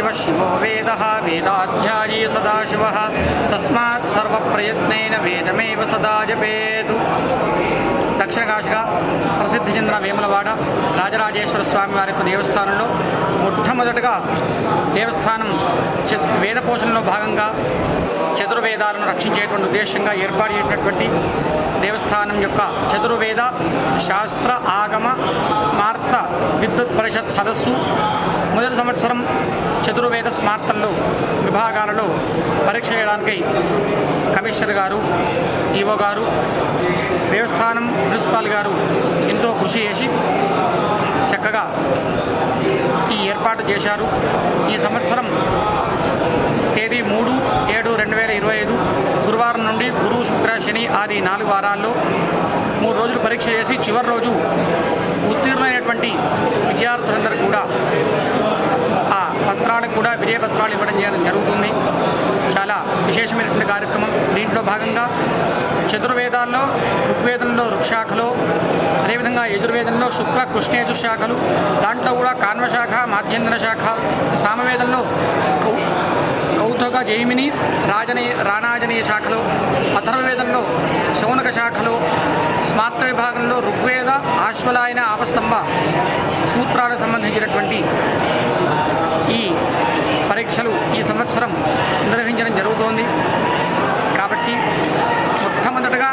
शिव शिवो वेदः वेदाध्यायी सदाशिवः तस्मात् सर्वप्रयत्नेन वेदमेव सदा जपेतु। దక్షిణ కాశిగా ప్రసిద్ధి చెందిన వేములవాడ రాజరాజేశ్వర స్వామి వారి యొక్క దేవస్థానంలో మొట్టమొదటగా దేవస్థానం వేద పోషణలో భాగంగా చతుర్వేదాలను రక్షించేటువంటి ఉద్దేశంగా ఏర్పాటు చేసినటువంటి దేవస్థానం యొక్క చతుర్వేద శాస్త్ర ఆగమ స్మార్త విద్యుత్ పరిషత్ సదస్సు మొదటి సంవత్సరం చతుర్వేద స్మార్తల్లో విభాగాలలో పరీక్ష చేయడానికి కమిషనర్ గారు ఈవో గారు దేవస్థానం మున్సిపాల్ గారు ఎంతో కృషి చేసి చక్కగా ఈ ఏర్పాటు చేశారు. ఈ సంవత్సరం తేదీ మూడు ఏడు రెండు వేల ఇరవై ఐదు గురువారం నుండి గురు శుక్ర శని ఆది నాలుగు వారాల్లో మూడు రోజులు పరీక్ష చేసి చివరి రోజు ఉత్తీర్ణమైనటువంటి విద్యార్థులందరూ కూడా ఆ పత్రాలకు కూడా విజయ పత్రాలు ఇవ్వడం చేయడం జరుగుతుంది. చాలా విశేషమైనటువంటి కార్యక్రమం. దీంట్లో భాగంగా చతుర్వేదాల్లో ఋగ్వేదంలో ఋక్షాఖలో అదేవిధంగా యజుర్వేదంలో శుక్ల కృష్ణేజు శాఖలు దాంట్లో కూడా కాన్వశాఖ శాఖ శాఖ సామవేదంలో కౌతుక జైమిని రాజనీ రాణాజనీయ శాఖలు అథర్వవేదంలో శౌనక శాఖలు స్మార్త విభాగంలో ఋగ్వేద ఆశ్వలాయన ఆపస్తంభ సూత్రాలకు సంబంధించినటువంటి ఈ పరీక్షలు ఈ సంవత్సరం నిర్వహించడం జరుగుతోంది. కాబట్టి మొట్టమొదటగా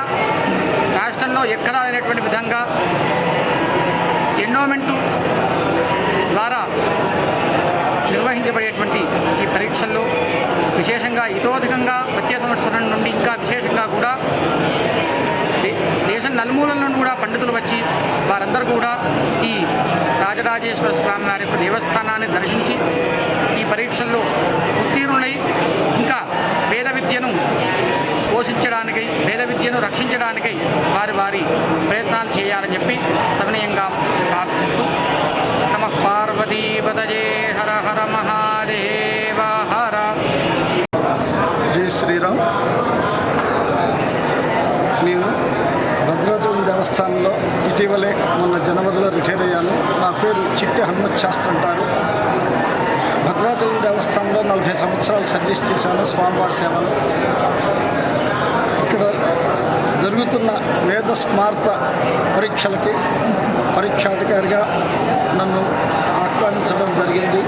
రాష్ట్రంలో ఎక్కడా లేనటువంటి విధంగా ఎండోమెంటు ద్వారా నిర్వహించబడేటువంటి ఈ పరీక్షల్లో విశేషంగా ఇతోధికంగా వచ్చే సంవత్సరం నుండి ఇంకా విశేషంగా కూడా దే- దేశం నలుమూలల నుండి కూడా పండితులు వచ్చి వారందరూ కూడా ఈ రాజరాజేశ్వర స్వామి వారి యొక్క దేవస్థానాన్ని దర్శించి ఈ పరీక్షల్లో ఉత్తీర్ణులై ఇంకా వేద విద్యను పోషించడానికై వేద విద్యను రక్షించడానికై వారి వారి ప్రయత్నాలు చేయాలని చెప్పి సవినయంగా ప్రార్థిస్తూ నమ పార్వతీపదజే హర హర మహాదేవ హర. జై శ్రీరామ్ నేను భద్రాచలం దేవస్థానంలో ఇటీవలే మొన్న జనవరిలో రిటైర్ అయ్యాను. నా పేరు చిట్టి హనుమత్ శాస్త్రి అంటారు. భద్రాచలం దేవస్థానంలో నలభై సంవత్సరాలు సర్వీస్ చేశాను స్వామివారి సేవలు. ఇక్కడ జరుగుతున్న వేద స్మార్త పరీక్షలకి పరీక్షాధికారిగా నన్ను ఆహ్వానించడం జరిగింది.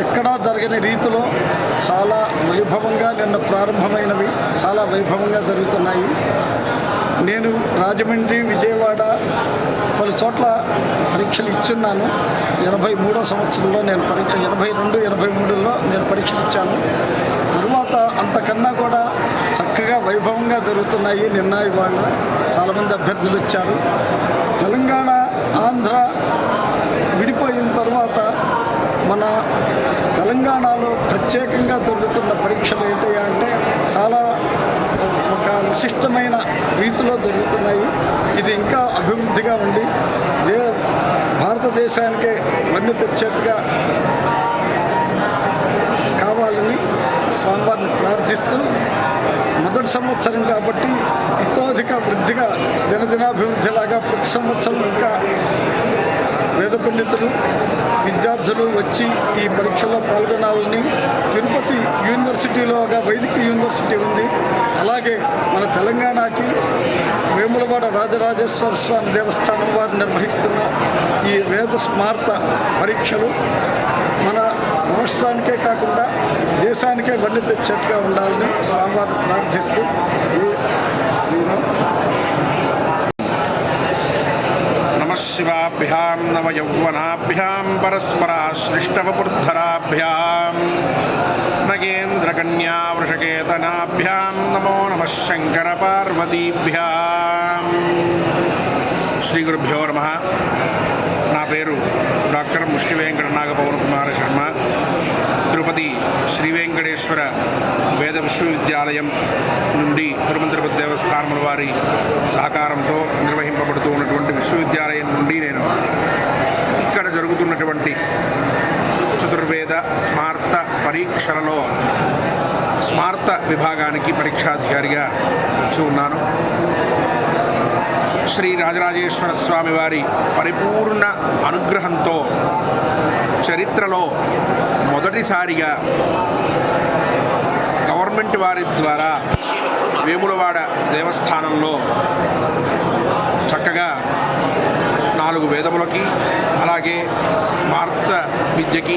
ఎక్కడా జరగని రీతిలో చాలా వైభవంగా నిన్న ప్రారంభమైనవి చాలా వైభవంగా జరుగుతున్నాయి. నేను రాజమండ్రి విజయవాడ పలు చోట్ల పరీక్షలు ఇచ్చున్నాను. ఎనభై మూడో సంవత్సరంలో నేను పరీక్ష ఎనభై రెండు ఎనభై మూడులో నేను పరీక్షలు ఇచ్చాను. తరువాత అంతకన్నా కూడా చక్కగా వైభవంగా జరుగుతున్నాయి నిన్న ఇవాళ చాలామంది అభ్యర్థులు వచ్చారు. తెలంగాణ ఆంధ్ర విడిపోయిన తర్వాత మన తెలంగాణలో ప్రత్యేకంగా జరుగుతున్న పరీక్షలు ఏంటి అంటే చాలా విశిష్టమైన రీతిలో జరుగుతున్నాయి. ఇది ఇంకా అభివృద్ధిగా ఉండి దే భారతదేశానికే మన్ను తెచ్చేట్టుగా కావాలని స్వామివారిని ప్రార్థిస్తూ మొదటి సంవత్సరం కాబట్టి ఇతోధిక వృద్ధిగా దినదినాభివృద్ధిలాగా ప్రతి సంవత్సరం ఇంకా వేద పండితులు విద్యార్థులు వచ్చి ఈ పరీక్షల్లో పాల్గొనాలని తిరుపతి యూనివర్సిటీలో ఒక వైదిక యూనివర్సిటీ ఉంది. అలాగే మన తెలంగాణకి వేములవాడ రాజరాజేశ్వర స్వామి దేవస్థానం వారు నిర్వహిస్తున్న ఈ వేద స్మార్త పరీక్షలు మన రాష్ట్రానికే కాకుండా దేశానికే వన్నీ తెచ్చేట్టుగా ఉండాలని స్వామివారిని ప్రార్థిస్తూ ఈ శ్రీరామ్. నమ శివాభ్యాం నవయౌవనాభ్యాం పరస్పరా పరస్పరాశ్లిష్టవపుర్ధరాభ్యాం నగేంద్రకన్యా వృషకేతనాభ్యాం నమో నమ శంకర పార్వతీభ్యాం శ్రీ గురుభ్యో నమ నా పేరు డాక్టర్ ముష్టి వెంకట నాగపవన్ కుమార శర్మ. తిరుపతి శ్రీ వెంకటేశ్వర వేద విశ్వవిద్యాలయం నుండి తిరుమల తిరుపతి దేవస్థానం వారి సహకారంతో నిర్వహింపబడుతూ ఉన్నటువంటి విశ్వవిద్యాలయం నుండి నేను ఇక్కడ జరుగుతున్నటువంటి చతుర్వేద స్మార్త పరీక్షలలో స్మార్త విభాగానికి పరీక్షాధికారిగా వచ్చి ఉన్నాను. శ్రీ రాజరాజేశ్వర స్వామి వారి పరిపూర్ణ అనుగ్రహంతో చరిత్రలో మొదటిసారిగా గవర్నమెంట్ వారి ద్వారా వేములవాడ దేవస్థానంలో చక్కగా నాలుగు వేదములకి అలాగే స్మార్త విద్యకి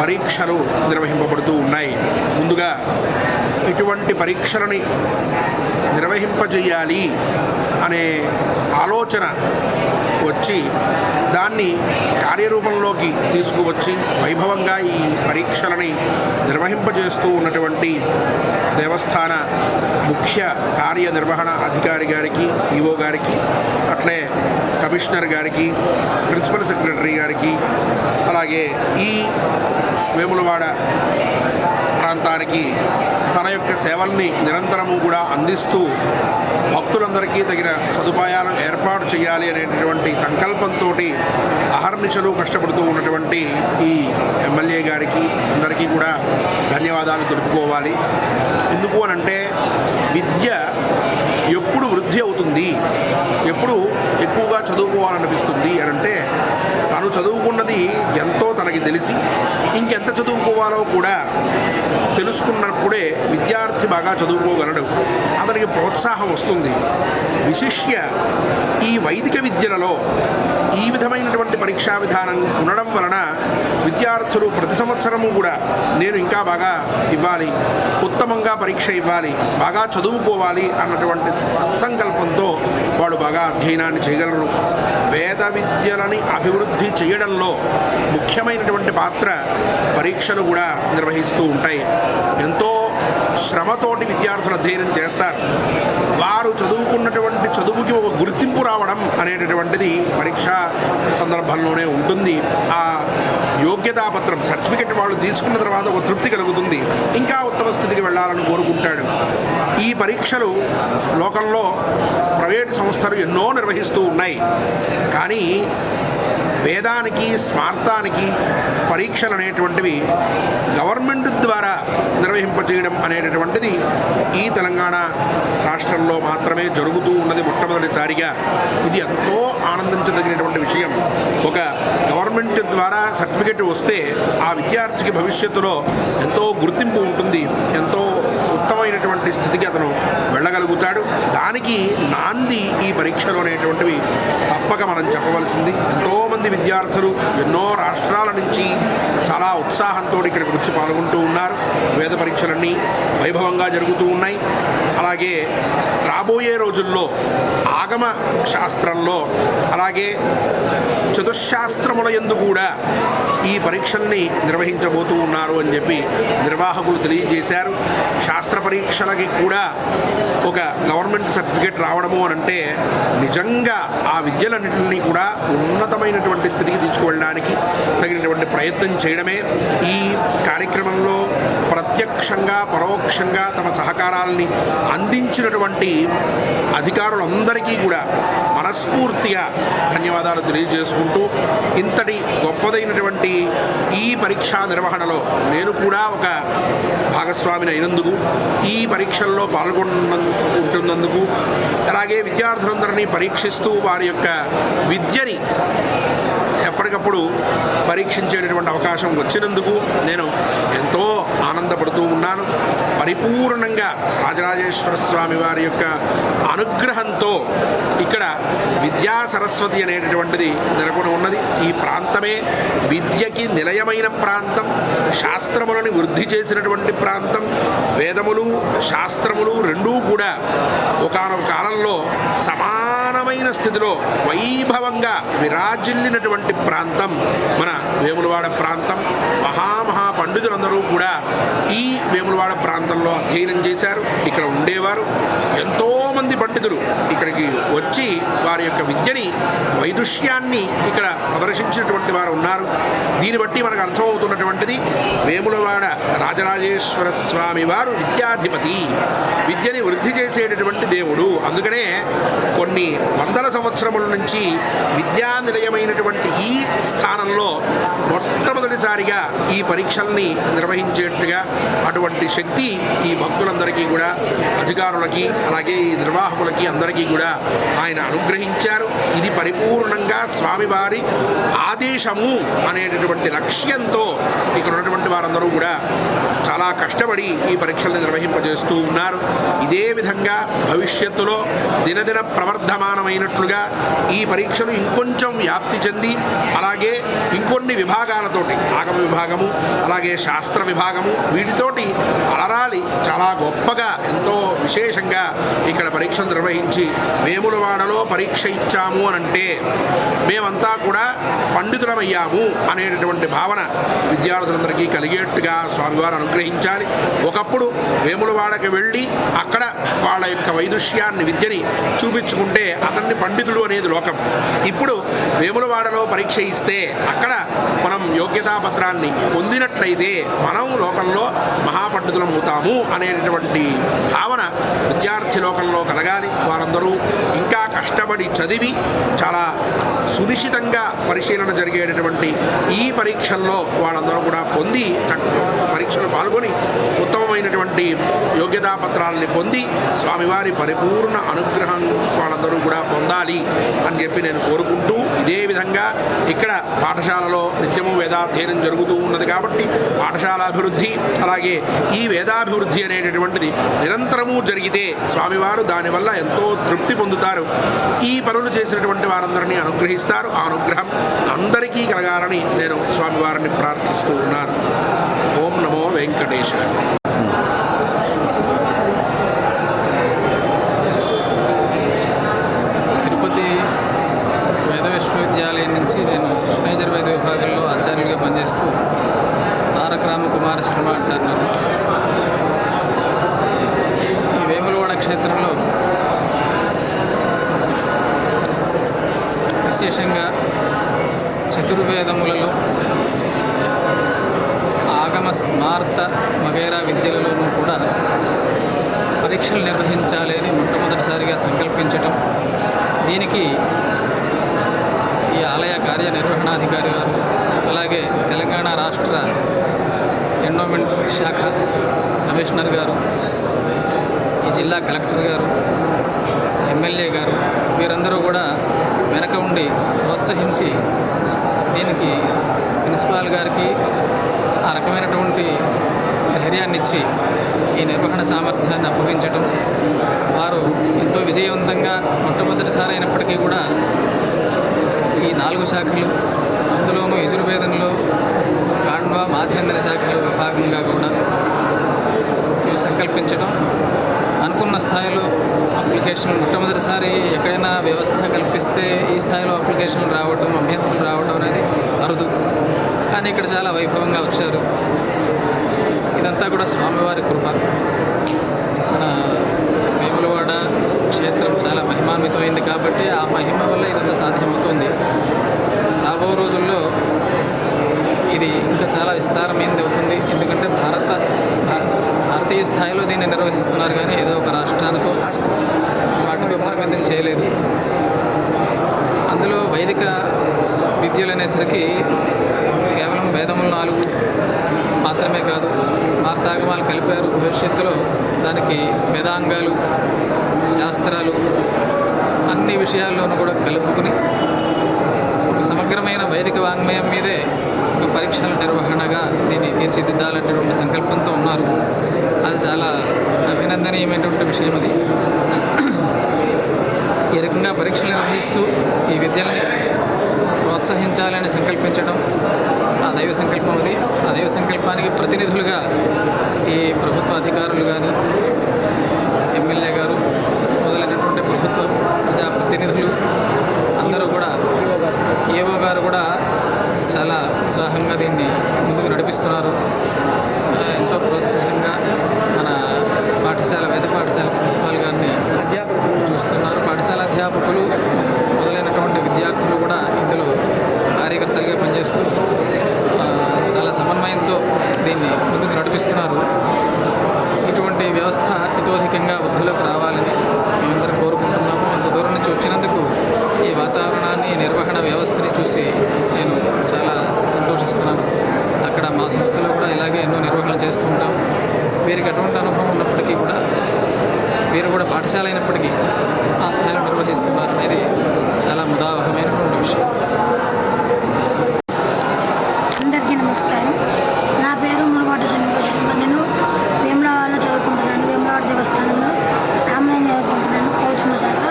పరీక్షలు నిర్వహింపబడుతూ ఉన్నాయి. ముందుగా ఇటువంటి పరీక్షలని నిర్వహింపజేయాలి అనే ఆలోచన వచ్చి దాన్ని కార్యరూపంలోకి తీసుకువచ్చి వైభవంగా ఈ పరీక్షలని నిర్వహింపజేస్తూ ఉన్నటువంటి దేవస్థాన ముఖ్య కార్యనిర్వహణ అధికారి గారికి ఈఓ గారికి అట్లే కమిషనర్ గారికి ప్రిన్సిపల్ సెక్రటరీ గారికి అలాగే ఈ వేములవాడ ప్రాంతానికి తన యొక్క సేవల్ని నిరంతరము కూడా అందిస్తూ భక్తులందరికీ తగిన సదుపాయాలు ఏర్పాటు చేయాలి అనేటటువంటి సంకల్పంతో అహర్నిశలు కష్టపడుతూ ఉన్నటువంటి ఈ ఎమ్మెల్యే గారికి అందరికీ కూడా ధన్యవాదాలు తెలుపుకోవాలి. ఎందుకు అనంటే విద్య ఎప్పుడు వృద్ధి అవుతుంది ఎప్పుడు ఎక్కువగా చదువుకోవాలనిపిస్తుంది అని అంటే తను చదువుకున్నది ఎంతో తన మనకి తెలిసి ఇంకెంత చదువుకోవాలో కూడా తెలుసుకున్నప్పుడే విద్యార్థి బాగా చదువుకోగలడు. అతనికి ప్రోత్సాహం వస్తుంది. విశిష్య ఈ వైదిక విద్యలలో ఈ విధమైనటువంటి పరీక్షా విధానం ఉండడం వలన విద్యార్థులు ప్రతి సంవత్సరము కూడా నేను ఇంకా బాగా ఇవ్వాలి ఉత్తమంగా పరీక్ష ఇవ్వాలి బాగా చదువుకోవాలి అన్నటువంటి సత్సంకల్పంతో వాడు బాగా అధ్యయనాన్ని చేయగలరు. వేద విద్యలని అభివృద్ధి చేయడంలో ముఖ్యమైన ముఖ్యమైనటువంటి పాత్ర పరీక్షలు కూడా నిర్వహిస్తూ ఉంటాయి. ఎంతో శ్రమతోటి విద్యార్థులు అధ్యయనం చేస్తారు. వారు చదువుకున్నటువంటి చదువుకి ఒక గుర్తింపు రావడం అనేటటువంటిది పరీక్షా సందర్భంలోనే ఉంటుంది. ఆ యోగ్యతాపత్రం సర్టిఫికెట్ వాళ్ళు తీసుకున్న తర్వాత ఒక తృప్తి కలుగుతుంది. ఇంకా ఉత్తమ స్థితికి వెళ్ళాలని కోరుకుంటాడు. ఈ పరీక్షలు లోకంలో ప్రైవేటు సంస్థలు ఎన్నో నిర్వహిస్తూ ఉన్నాయి. కానీ వేదానికి స్మార్థానికి పరీక్షలు అనేటువంటివి గవర్నమెంట్ ద్వారా నిర్వహింపచేయడం అనేటటువంటిది ఈ తెలంగాణ రాష్ట్రంలో మాత్రమే జరుగుతూ ఉన్నది మొట్టమొదటిసారిగా. ఇది ఎంతో ఆనందించదగినటువంటి విషయం. ఒక గవర్నమెంట్ ద్వారా సర్టిఫికెట్ వస్తే ఆ విద్యార్థికి భవిష్యత్తులో ఎంతో గుర్తింపు ఉంటుంది. ఎంతో ఉత్తమైనటువంటి స్థితికి అతను చెబుతాడు దానికి నాంది ఈ పరీక్షలు అనేటువంటివి తప్పక మనం చెప్పవలసింది. ఎంతోమంది విద్యార్థులు ఎన్నో రాష్ట్రాల నుంచి చాలా ఉత్సాహంతో ఇక్కడికి వచ్చి పాల్గొంటూ ఉన్నారు. వేద పరీక్షలన్నీ వైభవంగా జరుగుతూ ఉన్నాయి. అలాగే రాబోయే రోజుల్లో ఆగమ శాస్త్రంలో అలాగే చతుశాస్త్రముల ఎందు కూడా ఈ పరీక్షల్ని నిర్వహించబోతూ ఉన్నారు అని చెప్పి నిర్వాహకులు తెలియజేశారు. శాస్త్ర పరీక్షలకి కూడా ఒక గవర్నమెంట్ సర్టిఫికేట్ రావడము అని అంటే నిజంగా ఆ విద్యలన్నింటినీ కూడా ఉన్నతమైనటువంటి స్థితికి తీసుకువెళ్ళడానికి తగినటువంటి ప్రయత్నం చేయడమే ఈ కార్యక్రమంలో ప్రత్యక్షంగా పరోక్షంగా తమ సహకారాలని అందించినటువంటి అధికారులందరికీ కూడా మనస్ఫూర్తిగా ధన్యవాదాలు తెలియజేసుకుంటూ ఇంతటి గొప్పదైనటువంటి ఈ పరీక్షా నిర్వహణలో నేను కూడా ఒక భాగస్వామిని అయినందుకు ఈ పరీక్షల్లో పాల్గొన్న ఉంటున్నందుకు అలాగే విద్యార్థులందరినీ పరీక్షిస్తూ వారి యొక్క విద్యని ఎప్పటికప్పుడు పరీక్షించేటటువంటి అవకాశం వచ్చినందుకు నేను ఎంతో ఆనందపడుతూ ఉన్నాను. పరిపూర్ణంగా రాజరాజేశ్వర స్వామి వారి యొక్క అనుగ్రహంతో ఇక్కడ విద్యా సరస్వతి అనేటటువంటిది నెలకొని ఉన్నది. ఈ ప్రాంతమే విద్యకి నిలయమైన ప్రాంతం శాస్త్రములను వృద్ధి చేసినటువంటి ప్రాంతం. వేదములు శాస్త్రములు రెండూ కూడా ఒకనొక కాలంలో సమానమైన స్థితిలో వైభవంగా విరాజిల్లినటువంటి ప్రాంతం మన వేములవాడ ప్రాంతం. మహామహా పండితులందరూ కూడా ఈ వేములవాడ ప్రాంతంలో అధ్యయనం చేశారు. ఇక్కడ ఉండేవారు ఎంతోమంది పండితులు ఇక్కడికి వచ్చి వారి యొక్క విద్యని వైదుష్యాన్ని ఇక్కడ ప్రదర్శించినటువంటి వారు ఉన్నారు. దీన్ని బట్టి మనకు అర్థమవుతున్నటువంటిది వేములవాడ రాజరాజేశ్వర స్వామి వారు విద్యాధిపతి. విద్యని వృద్ధి చేసేటటువంటి దేవుడు. అందుకనే కొన్ని వందల సంవత్సరముల నుంచి విద్యా నిలయమైనటువంటి ఈ స్థానంలో మొట్టమొదటిసారిగా ఈ పరీక్షల్ని నిర్వహించేట్టుగా అటువంటి శక్తి ఈ భక్తులందరికీ కూడా అధికారులకి అలాగే ఈ నిర్వాహకులకి అందరికీ కూడా ఆయన అనుగ్రహించారు. ఇది పరిపూర్ణంగా స్వామివారి ఆదేశము అనేటటువంటి లక్ష్యంతో ఇక్కడ ఉన్నటువంటి వారందరూ కూడా చాలా కష్టపడి ఈ పరీక్షల్ని నిర్వహింపజేస్తూ ఉన్నారు. ఇదే విధంగా భవిష్యత్తులో దినదిన ప్రవర్ధమానమైనట్లుగా ఈ పరీక్షలు ఇంకొంచెం వ్యాప్తి చెంది అలాగే ఇంకొన్ని విభాగాలతోటి ఆగమ విభాగము అలాగే శాస్త్ర విభాగము. వీటితోటి అలరాలి. చాలా గొప్పగా ఎంతో విశేషంగా ఇక్కడ పరీక్ష నిర్వహించి వేములవాడలో పరీక్ష ఇచ్చాము అని అంటే మేమంతా కూడా పండితులమయ్యాము అనేటటువంటి భావన విద్యార్థులందరికీ కలిగేట్టుగా స్వామివారు అనుగ్రహించాలి. ఒకప్పుడు వేములవాడకి వెళ్ళి అక్కడ వాళ్ళ యొక్క వైదుష్యాన్ని విద్యని చూపించుకుంటే అతన్ని పండితుడు అనేది లోకం. ఇప్పుడు వేములవాడలో పరీక్ష ఇస్తే అక్కడ మనం యోగ్యతా పత్రాన్ని పొందినట్లయితే మనం లోకంలో మహాపండితులం అవుతాము అనేటటువంటి భావన విద్యార్థి లోకంలో కలగాలి. వారందరూ ఇంకా కష్టపడి చదివి చాలా సునిశ్చితంగా పరిశీలన జరిగేటటువంటి ఈ పరీక్షల్లో వాళ్ళందరూ కూడా పొంది పరీక్షలు పాల్గొని ఉత్తమమైనటువంటి యోగ్యతా పత్రాలని పొంది స్వామివారి పరిపూర్ణ అనుగ్రహం వాళ్ళందరూ కూడా పొందాలి అని చెప్పి నేను కోరుకుంటూ ఇదే విధంగా ఇక్కడ పాఠశాలలో నిత్యము వేదాధ్యయనం జరుగుతూ ఉన్నది కాబట్టి పాఠశాల అభివృద్ధి అలాగే ఈ వేదాభివృద్ధి అనేటటువంటిది నిరంతరము జరిగితే స్వామివారు దానివల్ల ఎంతో తృప్తి పొందుతారు. ఈ పనులు చేసినటువంటి వారందరినీ అనుగ్రహిస్తారు. ఆ అనుగ్రహం అందరికీ కలగాలని నేను స్వామివారిని ప్రార్థిస్తూ ఉన్నాను. ఓం నమో వెంకటేశ్వర తిరుపతి వేద విశ్వవిద్యాలయం నుంచి నేను కృష్ణయజుర్వేద విభాగంలో ఆచార్యుడిగా పనిచేస్తూ తారక రామకుమార శర్మ అంటారు నన్ను. ఈ వేములవాడ క్షేత్రంలో విశేషంగా చతుర్వేదములలో ఆగమ స్మార్త వగైరా విద్యలలోనూ కూడా పరీక్షలు నిర్వహించాలి అని మొట్టమొదటిసారిగా సంకల్పించటం. దీనికి ఈ ఆలయ కార్యనిర్వహణాధికారి గారు అలాగే తెలంగాణ రాష్ట్ర ఎండోమెంట్ శాఖ కమిషనర్ గారు ఈ జిల్లా కలెక్టర్ గారు ఎమ్మెల్యే గారు వీరందరూ కూడా వెనక ఉండి ప్రోత్సహించి దీనికి ప్రిన్సిపాల్ గారికి ఆ రకమైనటువంటి ధైర్యాన్నిచ్చి ఈ నిర్వహణ సామర్థ్యాన్ని అప్పగించడం వారు ఎంతో విజయవంతంగా మొట్టమొదటిసారి అయినప్పటికీ కూడా ఈ నాలుగు శాఖలు అందులోనూ యజుర్వేదంలో కాండ్వ మాధ్యంతర శాఖల విభాగంగా కూడా వీళ్ళు సంకల్పించడం అనుకున్న స్థాయిలో అప్లికేషన్లు మొట్టమొదటిసారి ఎక్కడైనా వ్యవస్థ కల్పిస్తే ఈ స్థాయిలో అప్లికేషన్లు రావడం అభ్యర్థులు రావడం అనేది అరుదు. కానీ ఇక్కడ చాలా వైభవంగా వచ్చారు. ఇదంతా కూడా స్వామివారి కృప. మన వేములవాడ క్షేత్రం చాలా మహిమాన్వితమైంది కాబట్టి ఆ మహిమ వల్ల ఇదంతా సాధ్యమవుతుంది. రాబో రోజుల్లో ఇది ఇంకా చాలా విస్తారమైంది అవుతుంది. ఎందుకంటే భారత భారతీయ స్థాయిలో దీన్ని నిర్వహిస్తున్నారు కానీ ఏదో ఒక రాష్ట్రానికో వాటికి పరిమితం చేయలేదు. అందులో వైదిక విద్యలు అనేసరికి కేవలం వేదములు నాలుగు మాత్రమే కాదు స్మార్తాగమాలు కలిపారు. భవిష్యత్తులో దానికి వేదాంగాలు శాస్త్రాలు అన్ని విషయాల్లోనూ కూడా కలుపుకుని ఒక సమగ్రమైన వైదిక వాంగ్మయం మీదే ఒక పరీక్షల నిర్వహణగా దీన్ని తీర్చిదిద్దాలనేటువంటి సంకల్పంతో ఉన్నారు. అది చాలా అభినందనీయమైనటువంటి విషయం అది. ఈ రకంగా పరీక్షలు నిర్వహిస్తూ ఈ విద్యల్ని ప్రోత్సహించాలని సంకల్పించడం ఆ దైవ సంకల్పం అది. ఆ దైవ సంకల్పానికి ప్రతినిధులుగా ఈ ప్రభుత్వ అధికారులు కానీ ఎమ్మెల్యే గారు మొదలైనటువంటి ప్రభుత్వ ప్రజాప్రతినిధులు అందరూ కూడా ఏఓ గారు కూడా చాలా ఉత్సాహంగా దీన్ని ముందుకు నడిపిస్తున్నారు. ఎంతో ప్రోత్సాహంగా మన పాఠశాల వేద పాఠశాల ప్రిన్సిపాల్గా కూడా పాఠశాల అయినప్పటికీ ఆ స్థాయిలో నిర్వహిస్తున్నారు అనేది చాలా ముదావహమైనటువంటి విషయం అందరికీ నమస్కారం నా పేరు మునుగోట శర్మ నేను వేములవాడలో చదువుకుంటున్నాను వేములవాడ దేవస్థానంలో సామాన్యం చదువుకుంటున్నాను కౌతమ శాఖ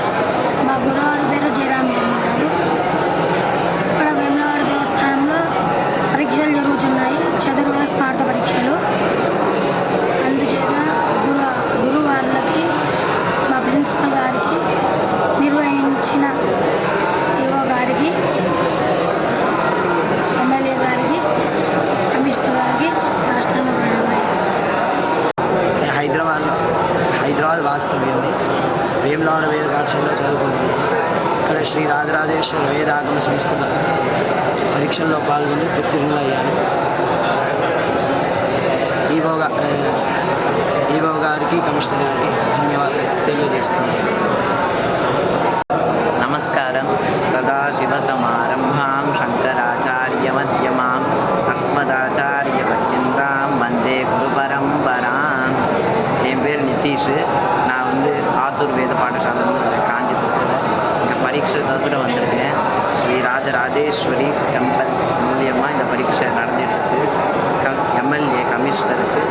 మా గురువారి పేరు జయరామ శర్మ గారు ఇక్కడ వేములవాడ దేవస్థానంలో పరీక్షలు జరుగుతున్నాయి చతుర్వేద స్మార్త పరీక్షలు అందుచేత గురు గురువార్లకి మా ప్రిన్సిపల్ గారికి నిర్వహించిన ఈవో గారికి ఎమ్మెల్యే గారికి కమిషనర్ గారికి సాష్టాంగ ప్రణామాలు చేస్తాను హైదరాబాద్లో హైదరాబాద్ వాస్తవ్యంని వేములవాడ వేద పాఠశాలలో చదువుకుంటుంది ఇక్కడ శ్రీ రాజరాజేశ్వర వేదాగమ సంస్కృత పరీక్షల్లో పాల్గొని ఉత్తీర్ణులయ్యాను ఈవో గా- ఆ, ఈవో గారికి కమిషనర్ గారికి ధన్యవాదాలు తెలియజేస్తున్నాను నమస్కారం సదాశివసమారంభాం శంకరాచార్యమధ్యమాం అస్మదాచార్యపర్యంతాం వందే குரு பரம்பராம் என் பேர் நிதிஷ் நான் வந்து ஆத்தூர் வேத பாடசாலேருந்து வரேன் காஞ்சிபுரத்தில் இங்கே பரீட்சை தோசரம் வந்திருக்கேன் ஸ்ரீ ராஜராஜேஸ்வரி டெம்பிள் மூலியமாக இந்த பரீட்சை நடந்துட்டு இருக்கு க எம்எல்ஏ கமிஷனருக்கு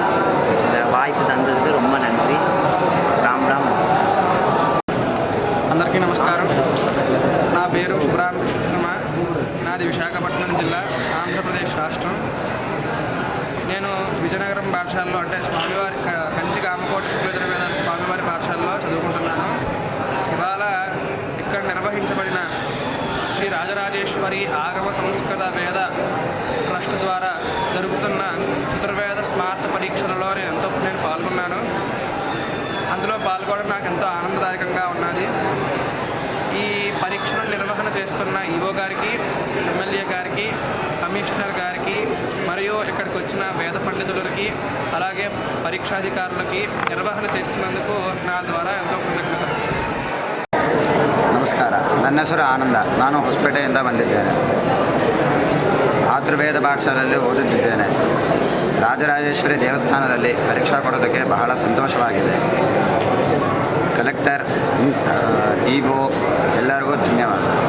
இந்த வாய்ப்பு தந்ததுக்கு ரொம்ப நன்றி ராம் ராம் நமஸ்காரம் అందరికీ నమస్కారం నా పేరు ఉబ్రాన్ శర్మ నాది విశాఖపట్నం జిల్లా ఆంధ్రప్రదేశ్ రాష్ట్రం నేను విజయనగరం పాఠశాలలో అంటే స్వామివారి క- కంచి కామకోట శుక్లజన స్వామివారి పాఠశాలలో చదువుకుంటున్నాను రాజరాజేశ్వరి ఆగమ సంస్కృత వేద ట్రస్ట్ ద్వారా జరుగుతున్న చతుర్వేద స్మార్త పరీక్షలలో నేను ఎంతో నేను పాల్గొన్నాను. అందులో పాల్గొనడం నాకు ఎంతో ఆనందదాయకంగా ఉన్నది. ఈ పరీక్షను నిర్వహణ చేస్తున్న ఈవో గారికి ఎమ్మెల్యే గారికి కమిషనర్ గారికి మరియు ఇక్కడికి వచ్చిన వేద పండితులకి అలాగే పరీక్షాధికారులకి నిర్వహణ చేస్తున్నందుకు నా ద్వారా ఎంతో కృతజ్ఞతలు. ನಮಸ್ಕಾರ. ನನ್ನ ಹೆಸರು ಆನಂದ. ನಾನು ಹೊಸಪೇಟೆಯಿಂದ ಬಂದಿದ್ದೇನೆ. ಆತುರ್ವೇದ ಪಾಠಶಾಲೆಯಲ್ಲಿ ಓದುತ್ತಿದ್ದೇನೆ. ರಾಜರಾಜೇಶ್ವರಿ ದೇವಸ್ಥಾನದಲ್ಲಿ ಪರೀಕ್ಷಾ ಕೊಡೋದಕ್ಕೆ ಬಹಳ ಸಂತೋಷವಾಗಿದೆ. ಕಲೆಕ್ಟರ್ ಇಒ ಎಲ್ಲರಿಗೂ ಧನ್ಯವಾದ.